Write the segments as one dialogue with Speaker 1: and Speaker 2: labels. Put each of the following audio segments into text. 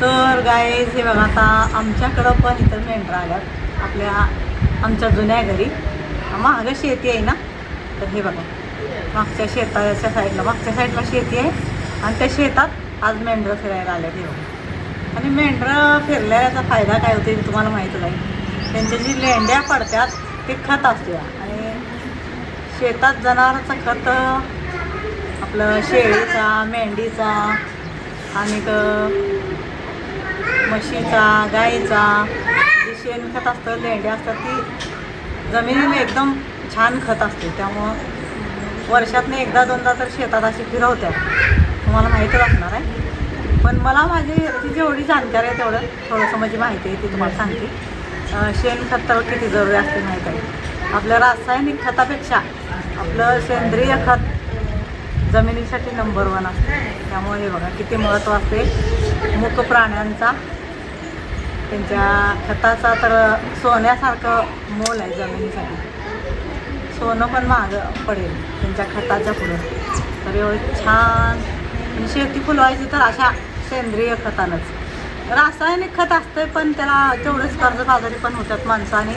Speaker 1: तर गाय हे बघा आता आमच्याकडं पण इथं मेंढरा आल्यात. आपल्या आमच्या जुन्या घरी. मागं शेती आहे ना? तर हे बघा. मागच्या शेताच्या साईडला मागच्या साईडला शेती आहे. आणि त्या शेतात आज मेंढरं फिरायला आल्या हे बघा. आणि मेंढरं फिरल्याचा फायदा काय होतो तुम्हाला माहीत नाही त्यांच्या जी लेंड्या पडतात ते खत असते आणि शेतात जनावरांचं खत आपलं शेळीचा मेंढीचा आणि म्हशीचा गाईचा जे शेणखत असतं लेंड्या असतात ती जमिनीला एकदम छान खत असते. त्यामुळं वर्षातनं एकदा दोनदा तर शेतात अशी फिरवतात तुम्हाला माहीतच असणार आहे. पण मला माझी ती जेवढी जाणकारी आहे तेवढं थोडंसं माझी माहिती आहे ती तुम्हाला सांगते. शेणखत तर किती जरुरी असते माहीत आहे. आपल्या रासायनिक खतापेक्षा आपलं सेंद्रिय खत जमिनीसाठी नंबर वन असते. त्यामुळे हे बघा किती महत्त्व असते. मुक प्राण्यांचा त्यांच्या खताचा तर सोन्यासारखं मोल आहे जमिनीसाठी. सोनं पण महाग पडेल त्यांच्या खताच्या पुढं. तर एवढं छान. आणि शेती फुलवायची तर अशा सेंद्रिय खतानंच. रासायनिक खत असतंय पण त्याला तेवढंच कर्जबाजारी पण होतात माणसाने.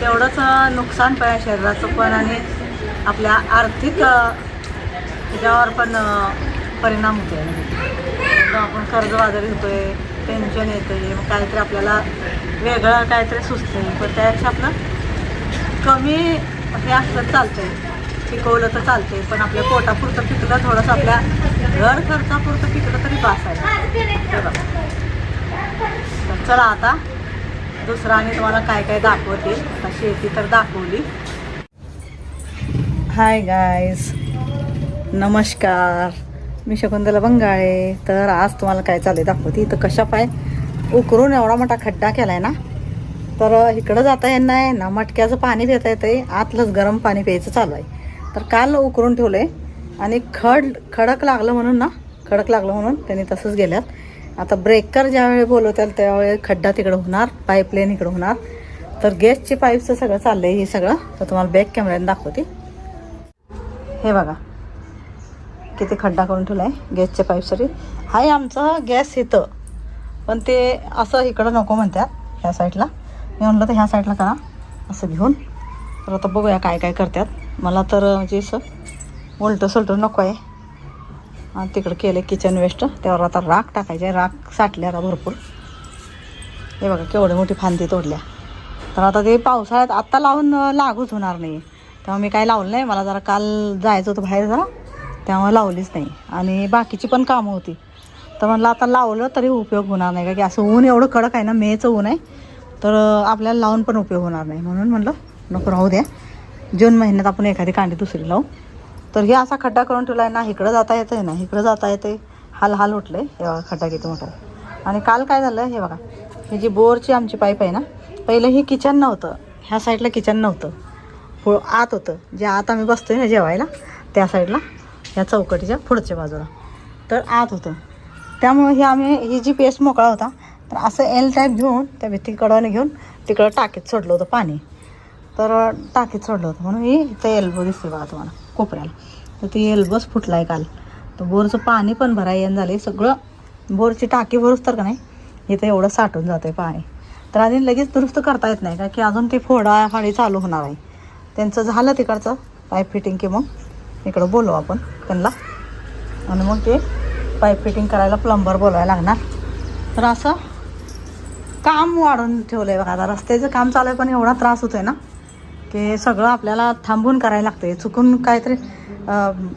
Speaker 1: तेवढंच नुकसान पण आहे शरीराचं पण आणि आपल्या आर्थिक अं, ह्याच्यावर पण परिणाम होतो आहे आपण कर्जबाजारी होतोय. टेन्शन येतं आहे मग काहीतरी आपल्याला वेगळं काहीतरी सुचतंय. पण त्यापेक्षा आपलं कमी हे असलं आहे पिकवलं तर चालतंय. पण आपल्या पोटापुरतं पिकलं थोडंसं आपल्या घर खर्चापुरतं पिकलं तरी बास आहे. बघा. तर चला आता दुसरं आणि तुम्हाला काय काय दाखवते. आता शेती तर दाखवली. हाय गायज नमस्कार. मी शकुंतला बंगाळे. तर आज तुम्हाला काय चालू दाखवते. इथं कशा पाय उकरून एवढा मोठा खड्डा केला आहे ना. तर इकडं जाता येत नाही ना मटक्याचं पाणी पिता येतंय आतलंच गरम पाणी प्यायचं चालू आहे. तर काल उकरून ठेवलं आहे आणि खड खडक लागलं म्हणून ना खडक लागलं म्हणून त्यांनी तसंच गेल्यात. आता ब्रेकर ज्यावेळी बोलवत्याल त्यावेळी खड्डा तिकडं होणार पाईपलाईन इकडं होणार. तर गॅसची पाईपचं सगळं चाललं आहे हे सगळं. तर तुम्हाला बॅक कॅमेऱ्याने दाखवते. हे बघा. किती खड्डा करून ठेवला आहे गॅसच्या पाईपसाठी हाय आमचा गॅस इथं. पण ते असं इकडं नको म्हणतात ह्या साईडला. मी म्हणलं तर ह्या साईडला करा असं घेऊन. तर आता बघूया काय काय करतात. मला तर म्हणजे असं उलटं सलटं नको आहे. आणि तिकडं केलं किचन वेस्ट त्यावर आता राख टाकायचे आहे. राख साठल्या आता भरपूर. हे बघा केवढी मोठी फांदी तोडल्या. तर आता ते पावसाळ्यात आत्ता लावून लागूच होणार नाही. तेव्हा मी काय लावलं नाही. मला जरा काल जायचं होतं बाहेर जरा. त्यामुळे लावलीच नाही. आणि बाकीची पण कामं होती. तर म्हणलं आता लावलं तरी उपयोग होणार नाही का? की असं ऊन एवढं कडक आहे ना मेचं ऊन आहे तर आपल्याला लावून पण उपयोग होणार नाही. म्हणून म्हणलं नको राहू द्या. जून महिन्यात आपण एखादी कांडी दुसरी लावू. तर हे असा खड्डा करून ठेवला आहे ना इकडं जाता येतं आहे ना इकडं जाता येते हाल हाल उठले हे बघा खड्डा किती मोठा. आणि काल काय झालं हे बघा. हे जी बोरची आमची पाईप आहे ना पहिलं ही किचन नव्हतं. ह्या साईडला किचन नव्हतं. आत होतं. जे आत आम्ही बसतो आहे ना जेवायला त्या साईडला ह्या चौकटीच्या पुढच्या बाजूला. तर आत होतं. त्यामुळे हे आम्ही ही जी पेस्ट मोकळा होता तर असं एल टाईप घेऊन त्या भित्तीकडं घेऊन तिकडं टाकीत सोडलं होतं पाणी. तर टाकीत सोडलं होतं. म्हणून ही इथं एल्बो दिसते बघा तुम्हाला कोपऱ्याला. तर ती एल्बोच फुटला आहे काल. तर बोरचं पाणी पण भराय येणं झालं सगळं बोरची टाकी भरूच तर का नाही इथं एवढं साठून जातं आहे पाणी. तर आधी लगेच दुरुस्त करता येत नाही का की अजून ते फोडा फाडी चालू होणार आहे. त्यांचं झालं तिकडचं पाईप फिटिंग की मग. इकडं बोलू आपण त्यांना. आणि मग ते पाईप फिटिंग करायला प्लंबर बोलवायला लागणार. तर असं काम वाढून ठेवलं आहे बघा. आता रस्त्याचं काम चालू आहे पण एवढा त्रास होतो आहे ना की सगळं आपल्याला थांबून करायला लागतं आहे चुकून काहीतरी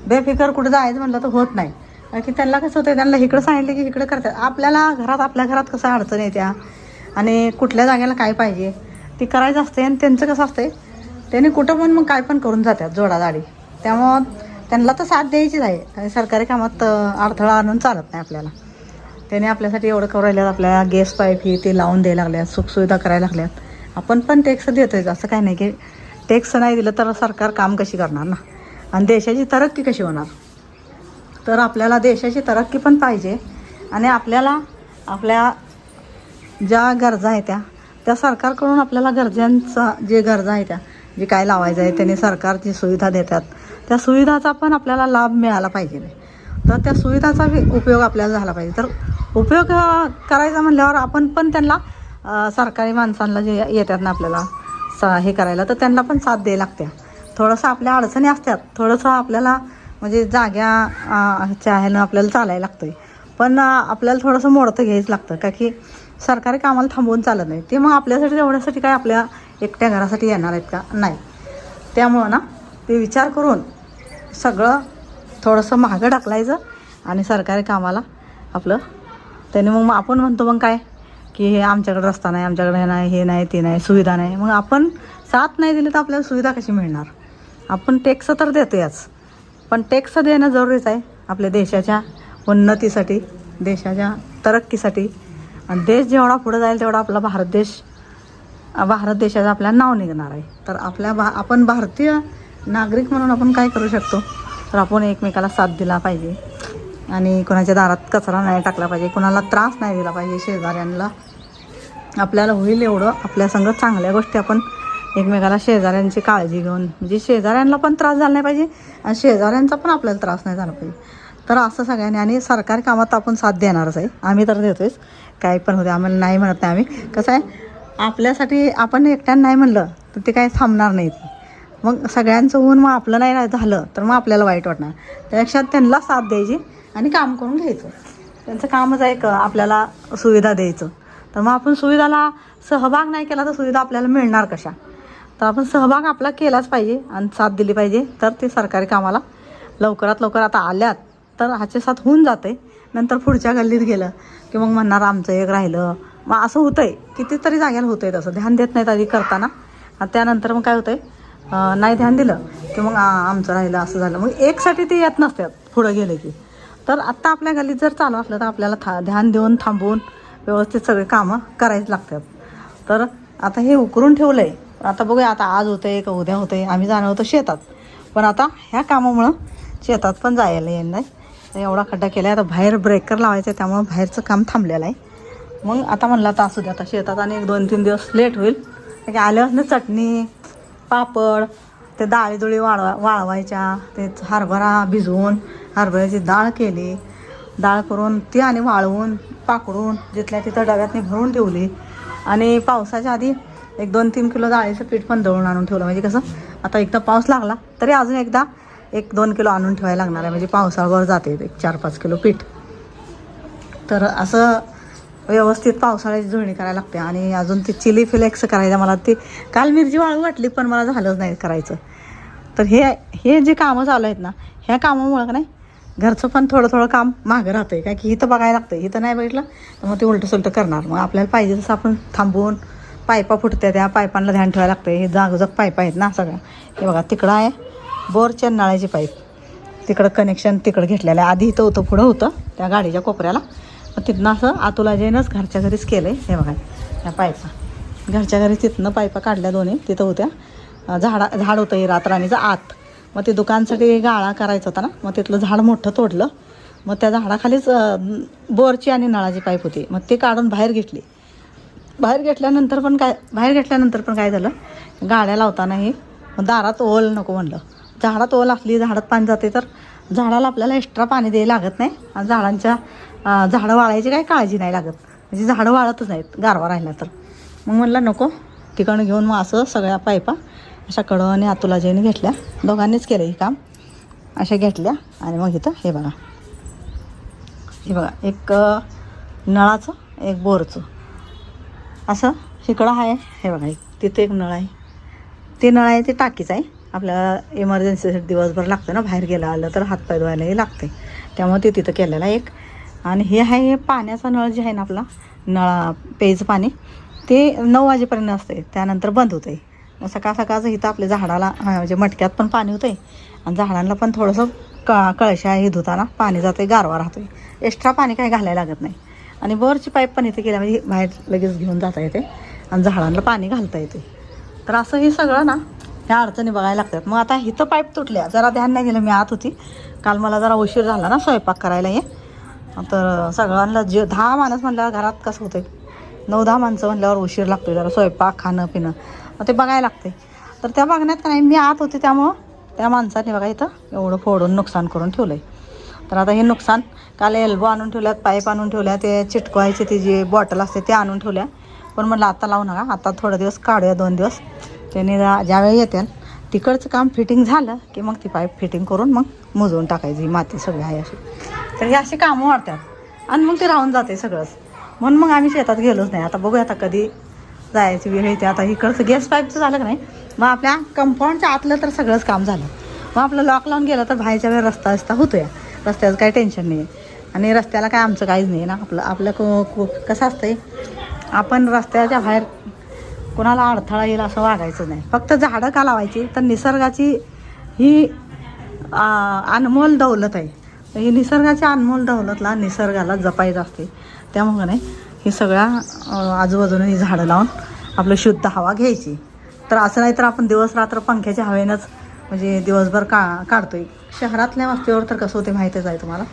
Speaker 1: बेफिकर कुठं जायचं म्हटलं तर होत नाही. कारण की त्यांना कसं होतं त्यांना इकडं सांगितलं की इकडं करतात. आपल्याला घरात आपल्या घरात कसं अडचण येत्या? आणि कुठल्या जागेला काय पाहिजे? ती करायचं असते आणि त्यांचं कसं असते त्यांनी कुठं पण मग काय पण करून जातात जोडाजाडी. त्यामुळं त्यांना तर साथ द्यायचीच आहे. आणि सरकारी कामात अडथळा आणून चालत नाही आपल्याला. त्याने आपल्यासाठी एवढं करू राहिल्यात आपल्याला गॅस पाईप ही ते लावून द्यायला लागल्यात सुखसुविधा करायला लागल्यात. आपण पण टॅक्स देतोय असं काही नाही की टॅक्स नाही दिलं तर सरकार काम कशी करणार ना? आणि देशाची तरक्की कशी होणार? तर आपल्याला देशाची तरक्की पण पाहिजे आणि आपल्याला आपल्या ज्या गरजा आहेत त्या त्या सरकारकडून आपल्याला गरजांचा जे गरजा आहे त्या जे काय लावायचं आहे त्यांनी सरकारची सुविधा देतात त्या सुविधाचा पण आपल्याला लाभ मिळाला पाहिजे. तर त्या सुविधाचा बी उपयोग आपल्याला झाला पाहिजे. तर उपयोग करायचा म्हटल्यावर आपण पण त्यांना सरकारी माणसांना जे येतात ना आपल्याला सा हे करायला तर त्यांना पण साथ द्यायला लागते. थोडंसं आपल्या अडचणी असतात. थोडंसं आपल्याला म्हणजे जाग्या च्या ह्यानं आपल्याला चालायला लागतं आहे पण आपल्याला थोडंसं मोडतं घ्यायच लागतं. का की सरकारी कामाला थांबवून चालत नाही. ते मग आपल्यासाठी तेवढ्यासाठी काय आपल्या एकट्या घरासाठी येणार आहेत का? नाही. त्यामुळं ना ते विचार करून सगळं थोडंसं मागं टाकलायचं आणि सरकारी कामाला आपलं. त्याने मग आपण म्हणतो मग काय? की हे आमच्याकडे रस्ता नाही आमच्याकडे हे नाही हे नाही ते नाही सुविधा नाही. मग आपण साथ नाही दिली तर आपल्याला सुविधा कशी मिळणार? आपण टॅक्स तर देतोयच. पण टॅक्स देणं जरुरीच आहे आपल्या देशाच्या उन्नतीसाठी देशाच्या तरक्कीसाठी. आणि देश जेवढा पुढे जाईल तेवढा आपला भारत देश भारत देशाचं आपल्याला नाव निघणार आहे. तर आपल्या भा आपण भारतीय नागरिक म्हणून आपण काय करू शकतो? तर आपण एकमेकाला साथ दिला पाहिजे. आणि कोणाच्या दारात कचरा नाही टाकला पाहिजे कोणाला त्रास नाही दिला पाहिजे शेजाऱ्यांना. आपल्याला होईल एवढं. आपल्या संगत चांगल्या गोष्टी आपण एकमेकाला शेजाऱ्यांची काळजी घेऊन म्हणजे शेजाऱ्यांना पण त्रास झाला नाही पाहिजे आणि शेजाऱ्यांचा पण आपल्याला त्रास नाही झाला पाहिजे. तर असं सगळ्यांनी आणि सरकारी कामात आपण साथ देणारच आहे. आम्ही तर देतोयच. काही पण होते आम्हाला नाही म्हणत नाही आम्ही. कसं आहे आपल्यासाठी आपण एकट्यानं नाही म्हणलं तर ते काही थांबणार नाही मग सगळ्यांचं होऊन मग आपलं नाही रा- झालं तर मग आपल्याला वाईट वाटणार. त्यापेक्षा त्यांना साथ द्यायची आणि काम करून घ्यायचं. त्यांचं कामच आहे का आपल्याला सुविधा द्यायचं. तर मग आपण सुविधाला सहभाग नाही केला तर सुविधा आपल्याला मिळणार कशा? तर आपण सहभाग आपला केलाच पाहिजे आणि साथ दिली पाहिजे तर ते सरकारी कामाला लवकरात लवकर आता आल्यात तर ह्याचे साथ होऊन जाते. नंतर पुढच्या गल्लीत गेलं की मग म्हणणार आमचं एक राहिलं. मग असं होतं आहे कितीतरी जाग्याला आहे तसं. ध्यान देत नाहीत आधी करताना. आणि त्यानंतर मग काय होतं आहे नाही ध्यान दिलं की मग आमचं राहिलं असं झालं. मग एकसाठी ते येत नसतात पुढं गेले की. तर आत्ता आपल्या गल्लीत जर चालू असलं तर आपल्याला था ध्यान देऊन थांबवून व्यवस्थित सगळे कामं करायच लागतात. तर आता हे उकरून ठेवलं आहे आता बघूया आता आज होतं आहे का उद्या होतं आहे आम्ही जाणार होतो शेतात. पण आता ह्या कामामुळं शेतात पण जायला येईल नाही. एवढा खड्डा केला आहे आता बाहेर ब्रेकर लावायचं आहे त्यामुळं बाहेरचं काम थांबलेलं आहे. मग आता म्हणलं आता असू द्या आता शेतात आणि एक दोन तीन दिवस लेट होईल. कारण की चटणी पापड ते डाळी दुळी वाळवा वाळवायच्या ते हरभरा भिजवून हरभऱ्याची डाळ केली. डाळ करून ती आणि वाळवून पाकडून जिथल्या तिथं डब्यातनी भरून ठेवली. आणि पावसाच्या आधी एक दोन तीन किलो डाळीचं पीठ पण दळून आणून ठेवलं. म्हणजे कसं आता एकदा पाऊस लागला तरी अजून एकदा एक दोन किलो आणून ठेवायला लागणार आहे. म्हणजे पावसावर जाते एक चार पाच किलो पीठ. तर असं व्यवस्थित पावसाळ्याची जुळणी करायला लागते. आणि अजून ते चिली फ्लेक्स करायचं मला ते काल मिरची वाळू वाटली पण मला झालंच नाही करायचं. तर हे हे जे कामं चालू आहेत ना ह्या कामामुळं का नाही घरचं पण थोडं थोडं काम मागं राहतं आहे काय की इथं बघायला लागतं इथं नाही बघितलं तर मग ते उलटं सुलटं करणार. मग आपल्याला पाहिजे तसं आपण थांबवून पायपा फुटत्या त्या पायपांना ध्यान ठेवायला लागतं हे जागोजाग पाईप आहेत ना सगळ्या. हे बघा तिकडं आहे बोरच्या नळाची पाईप. तिकडं कनेक्शन तिकडं घेतलेलं आहे. आधी इथं होतं पुढं होतं त्या गाडीच्या कोपऱ्याला. मग तिथनं असं आतुला जैनच घरच्या घरीच केलं आहे हे बघा ह्या पायपा. घरच्या घरी तिथनं पाईपा काढल्या दोन्ही. तिथं होत्या. झाडा झाड होतं हे रातराणीचं आत. मग ते दुकानसाठी गाळा करायचा होता ना मग तिथलं झाड मोठं तोडलं. मग त्या झाडाखालीच बोरची आणि नळाची पाईप होती. मग ते काढून बाहेर घेतली. बाहेर घेतल्यानंतर पण काय बाहेर घेतल्यानंतर पण काय झालं? गाड्या लावताना हे दारात ओल नको म्हणलं. झाडात ओल असली झाडात पाणी जाते तर झाडाला आपल्याला एक्स्ट्रा पाणी द्यायला लागत नाही. आणि झाडांच्या झाडं वाळायची काही काळजी नाही लागत. म्हणजे झाडं वाळतच नाहीत गारवा राहिला तर. मग म्हणलं नको ठिकाणं घेऊन मग असं सगळ्या पायपा अशा कडं आणि आतुलाजीने घेतल्या. दोघांनीच केलं हे काम. अशा घेतल्या आणि मग इथं हे बघा. हे बघा एक नळाचं एक बोरचं. असं इकडं आहे हे बघा एक तिथे एक नळ आहे. ते नळ आहे ते टाकीच आहे. आपल्याला इमर्जन्सीसाठी दिवसभर लागतं ना बाहेर गेलं आलं तर हातपाय धुवायलाही लागते त्यामुळे ते तिथं केलेला एक. आणि हे आहे हे पाण्याचा नळ जे आहे ना आपला नळा पेज पाणी ते नऊ वाजेपर्यंत असते त्यानंतर बंद होते आहे सकाळ सकाळचं इथं आपल्या झाडाला म्हणजे मटक्यात पण पाणी होतं आणि झाडांना पण थोडंसं क कळशा हे धुताना पाणी जाते गारवा आहे एक्स्ट्रा पाणी काही घालायला लागत नाही. आणि बोरची पाईप पण इथे केल्या म्हणजे बाहेर लगेच घेऊन जाता येते आणि झाडांना पाणी घालता येते. तर असं हे सगळं ना ह्या अडचणी बघायला लागतात. मग आता इथं पाईप तुटल्या. जरा ध्यान नाही दिलं मी आत होती. काल मला जरा उशीर झाला ना स्वयंपाक करायला हे. तर सगळ्यांना जे दहा माणूस म्हणल्यावर घरात कसं होतं नऊ दहा माणसं म्हणल्यावर उशीर लागतो जरा स्वयंपाक खाणं पिणं. मग ते बघायला लागते तर त्या बघण्यात का नाही मी आत होते त्यामुळं त्या माणसाने बघा इथं एवढं फोडून नुकसान करून ठेवलं आहे तर आता हे नुकसान काल एल्बो आणून ठेवल्यात पाईप आणून ठेवल्या ते चिटकवायची ती जी बॉटल असते ते आणून ठेवल्या. पण म्हटलं आता लावू नका आता थोडा दिवस काढूया दोन दिवस. त्याने ज्यावेळी येते तिकडचं काम फिटिंग झालं की मग ती पाईप फिटिंग करून मग मुजवून टाकायची माती सगळी आहे अशी. तर हे अशी कामं वाढतात. आणि मग ते राहून जाते सगळंच. म्हणून मग आम्ही शेतात गेलोच नाही. आता बघूया आता कधी जायची वेळ येते. आता इकडचं गॅस पाईपचं झालं का नाही? मग आपल्या कंपाऊंडच्या आतलं तर सगळंच काम झालं. मग आपलं लॉक लावून गेलं तर बाहेरच्या वेळेस रस्ता रस्ता आहे रस्त्याचं काही टेन्शन नाही आहे आणि रस्त्याला काय आमचं काहीच नाही ना. आपलं आपलं को- को- कसं असतंय? आपण रस्त्याच्या बाहेर कोणाला अडथळा येईल असं वागायचं नाही. फक्त झाडं का लावायची? तर निसर्गाची ही अनमोल दौलत आहे. ही निसर्गाच्या अनमोल दौलतला निसर्गाला जपायचं असते. त्यामुळे नाही ही सगळ्या आजूबाजूने ही झाडं लावून आपलं शुद्ध हवा घ्यायची. तर असं नाही तर आपण दिवस रात्र पंख्याच्या हवेनंच म्हणजे दिवसभर का काढतोय. शहरातल्या वस्तीवर तर कसं होते माहितीच आहे तुम्हाला.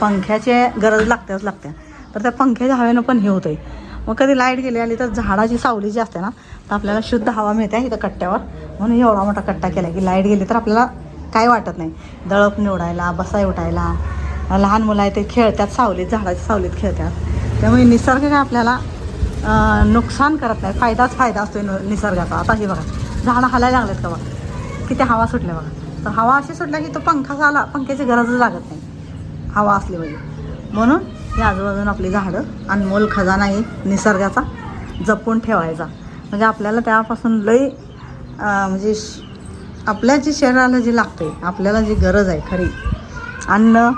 Speaker 1: पंख्याची गरज लागतेच लागते. तर त्या पंख्याच्या हवेनं पण हे होतंय. मग कधी लाइट गेली आली तर झाडाची सावली जी असते ना तर आपल्याला शुद्ध हवा मिळते इथं कट्ट्यावर. म्हणून एवढा मोठा कट्टा केला की लाइट गेली तर आपल्याला काय वाटत नाही. दळप निवडायला बसाय उठायला. लहान मुलं आहे ते खेळतात सावलीत झाडाच्या सावलीत खेळतात. त्यामुळे निसर्ग काय आपल्याला नुकसान करत नाही. फायदाच फायदा असतो न- निसर्गाचा. आता हे बघा झाडं हालायला लागलेत का बघा? किती हवा सुटल्या बघा. तर हवा अशी सुटल्या की तो पंखा झाला पंख्याची गरजच लागत नाही. हवा असली पाहिजे. म्हणून या आजूबाजून आपली झाडं अनमोल खजाना आहे निसर्गाचा जपून ठेवायचा. म्हणजे आपल्याला त्यापासून लई म्हणजे श- आपल्या जी शरीराला जी लागते आपल्याला जी गरज आहे खरी. अन्न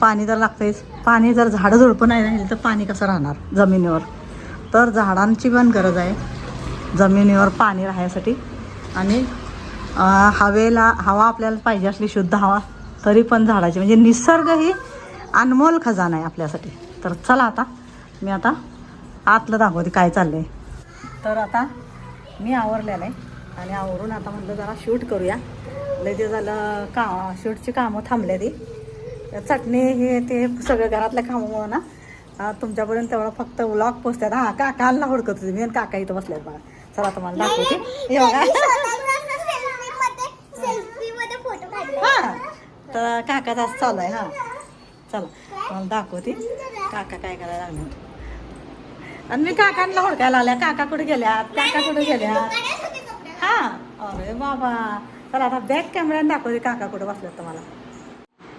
Speaker 1: पाणी तर लागतेच पाणी जर झाडं झुडपं नाही राहिली तर पाणी कसं राहणार जमिनीवर? तर झाडांची पण गरज आहे जमिनीवर पाणी राहण्यासाठी. आणि हवेला हवा आपल्याला पाहिजे असली शुद्ध हवा तरी पण झाडाची. म्हणजे निसर्ग ही अनमोल खजाना आहे आपल्यासाठी. तर चला आता मी आता आतलं दाखवते काय चाललं आहे तर आता मी आवरलेलं आहे. आणि आवरून आता म्हटलं जरा शूट करूया. लय ते झालं का शूटची कामं थांबले ती. चटणी हे ते सगळं घरातल्या कामामुळं ना तुमच्यापर्यंत तेवढं फक्त व्लॉग पोचतात हां काकाला हुडकत होती. मी आणि काका इथं बसल्यात बघा. चला तुम्हाला दाखवते. हे बघा. हां तर काकाचा चालू आहे. हां. चला तुम्हाला दाखवते. काका काय करायला लागले? आणि मी काकांना हुडकायला आल्या. काका कुठे गेल्यात काका कुठे गेल्यात हा अरे बाबा. चला आता बॅक कॅमेऱ्याने दाखवते काका कुठे बसल्यात तुम्हाला.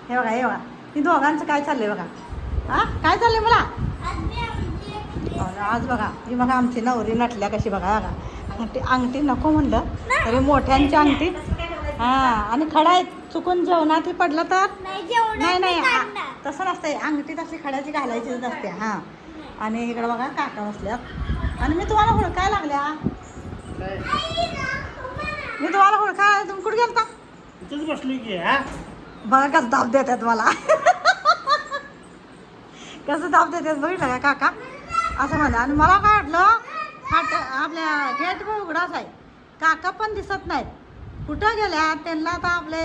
Speaker 1: हे बघा हे बघा. ती दोघांचं काय चाललंय बघा. हा? काय चाललंय मला? आज बघा. ही बघा आमची नवरी नटल्या कशी बघा बघा. अंगठी अंगठी नको म्हणलं. तरी मोठ्यांची अंगठी हा आणि खडा आहे चुकून जेवणात पडलं तर? नाही नाही तसं नसतंय. अंगठी तसली खड्याची घालायचीच नसते. हां. आणि इकडे बघा काका बसल्यात. आणि मी तुम्हाला हुडकाय लागल्या. मी तुम्हाला हुडकाय तुम्ही कुठे गेलता?
Speaker 2: इथेच बसली की हा?
Speaker 1: बघा कसं दाब देतात मला. कसं दाब देतात बघितलं का काका? असं म्हणा. आणि मला काय वाटलं फाट आपल्या गेट पण उघडाच आहे. काका पण दिसत नाहीत. कुठं गेल्या? त्यांना आता आपले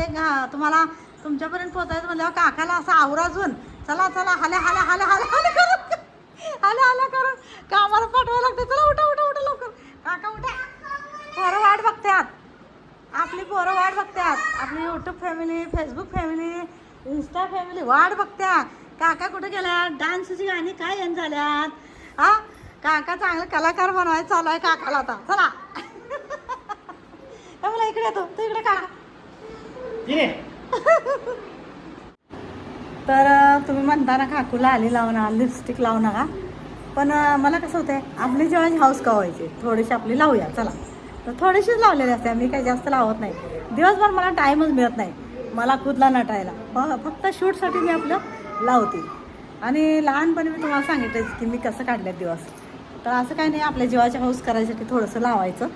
Speaker 1: तुम्हाला तुमच्यापर्यंत पोचायचं म्हणल्यावर काकाला असं आवराजून चला चला हाल्या हाल्या हाल्या हाल्या हाल्या करून हाल्या हाल्या करून कामाला पाठवायला लागते चला उठा उठा उठा लवकर. काका उठा. पोरं वाट बघतात आपली पोरं वाट बघतात. आपली YouTube family Facebook family insta family वाट बघत्या काका कुठे गेल्या डान्सची गाणी काय येण झाल्यात? हा? काका चांगला कलाकार बनवायचं चालू आहे काकाला आता. चला. मला इकडे येतो तू. इकडे काका तर तुम्ही म्हणता ना काकूला आली लावू नका लिपस्टिक लावू नका. पण मला कसं होतंय आपली जेव्हा हाऊस कवायची थोडीशी आपली लावूया. चला. तर थोडीशीच लावलेली असते. मी काही जास्त लावत नाही. दिवसभर मला टाईमच मिळत नाही. मला खुदला नटायला. फ- फक्त शूटसाठी मी आपलं लावते. आणि लहानपणी मी तुम्हाला सांगितलं की मी कसं काढले दिवस. तर असं काही नाही आपल्या जीवाच्या हौस करायसाठी थोडंसं लावायचं.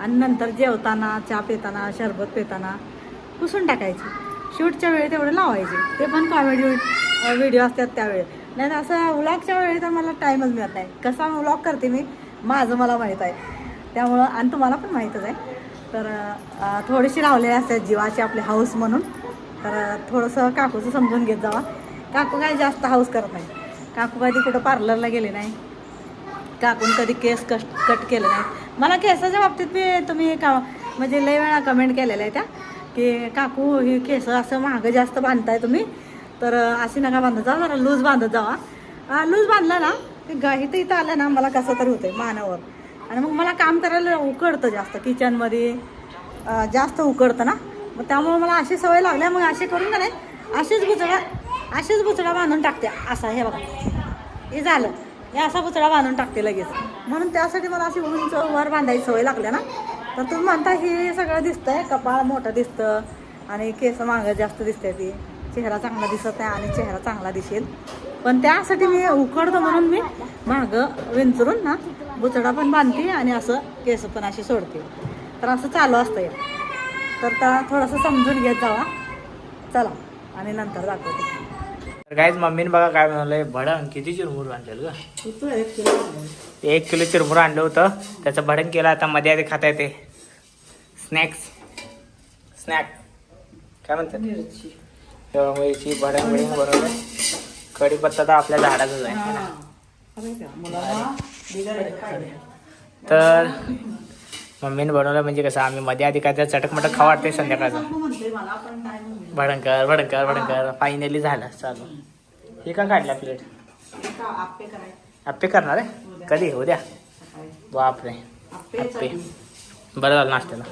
Speaker 1: आणि नंतर जेवताना चहा पिताना शरबत पिताना पुसून टाकायची. शूटच्या वेळी तेवढं लावायचे. ते पण कॉमेडी व्हिडिओ असतात त्यावेळी. नाही तर असं व्लॉगच्या वेळी तर मला टाईमच मिळत नाही. कसा व्लॉग करते मी माझं मला माहीत आहे. त्यामुळं आणि तुम्हाला पण माहीतच आहे. तर थोडीशी लावलेली असतात जीवाची आपली हाऊस म्हणून. तर थोडंसं काकूचं समजून घेत जावा. काकू काय जास्त हाऊस करत नाही. काकू कधी कुठं पार्लरला गेले नाही. काकून कधी केस कट कट केलं नाही. मला केसाच्या बाबतीत बी तुम्ही का म्हणजे लय वेळा कमेंट केलेल्या आहे त्या की काकू ही केस असं महागं जास्त बांधताय तुम्ही. तर अशी नका बांधत जा जरा लूज बांधत जावा. लूज बांधला ना ते गाही तर इथं आलं ना मला कसं तरी होतं मानावर. आणि मग मला काम करायला उकडतं जास्त किचनमध्ये जास्त उकडतं ना. मग त्यामुळे मला अशी सवय लागल्या मग असे करून का नाही अशीच बुचडा अशीच बुचडा बांधून टाकते. असा हे बघा. हे झालं. हे असा बुचडा बांधून टाकते लगेच. म्हणून त्यासाठी मला अशी उंच वर बांधायची सवय लागल्या ना. तर तुम्ही म्हणता हे सगळं दिसतंय कपाळ मोठं दिसतं आणि केस मागं जास्त दिसते ती. चेहरा चांगला दिसत आहे आणि चेहरा चांगला दिसेल. पण त्यासाठी मी उकडतो म्हणून मी मागं विंचरून ना बुचडा पण बांधते आणि असं केस पण अशी सोडते. तर असं चालू असतं या तर त्या थोडंसं समजून घेत जावा. चला आणि नंतर दाखवते.
Speaker 3: तर काहीच मम्मीने बघा काय बनवलंय. भडंग. किती चिरमुर आणलेलं ग. एक किलो चिरमुर आणलं होतं. त्याचं भडंग केलं आता मध्ये आधी खाता येते. स्नॅक्स स्नॅक काय म्हणतात?
Speaker 1: मिरची.
Speaker 3: तेव्हा मिरची भडंग बिडंग बनवलं कढीपत्ता तर आपल्या झाडाचाच आहे. तर मम्मीने बनवलं म्हणजे कसं आम्ही मध्ये आधी काय तर चटकमटक खावा वाटते संध्याकाळचं. भडंकर भडंकर भडंकर फायनली झालं चालू. हे का काढल्या प्लेट आप्पे करणार आहे? कधी? उद्या. बापरे. आप्पे. बरं झालं नाश्त्याला.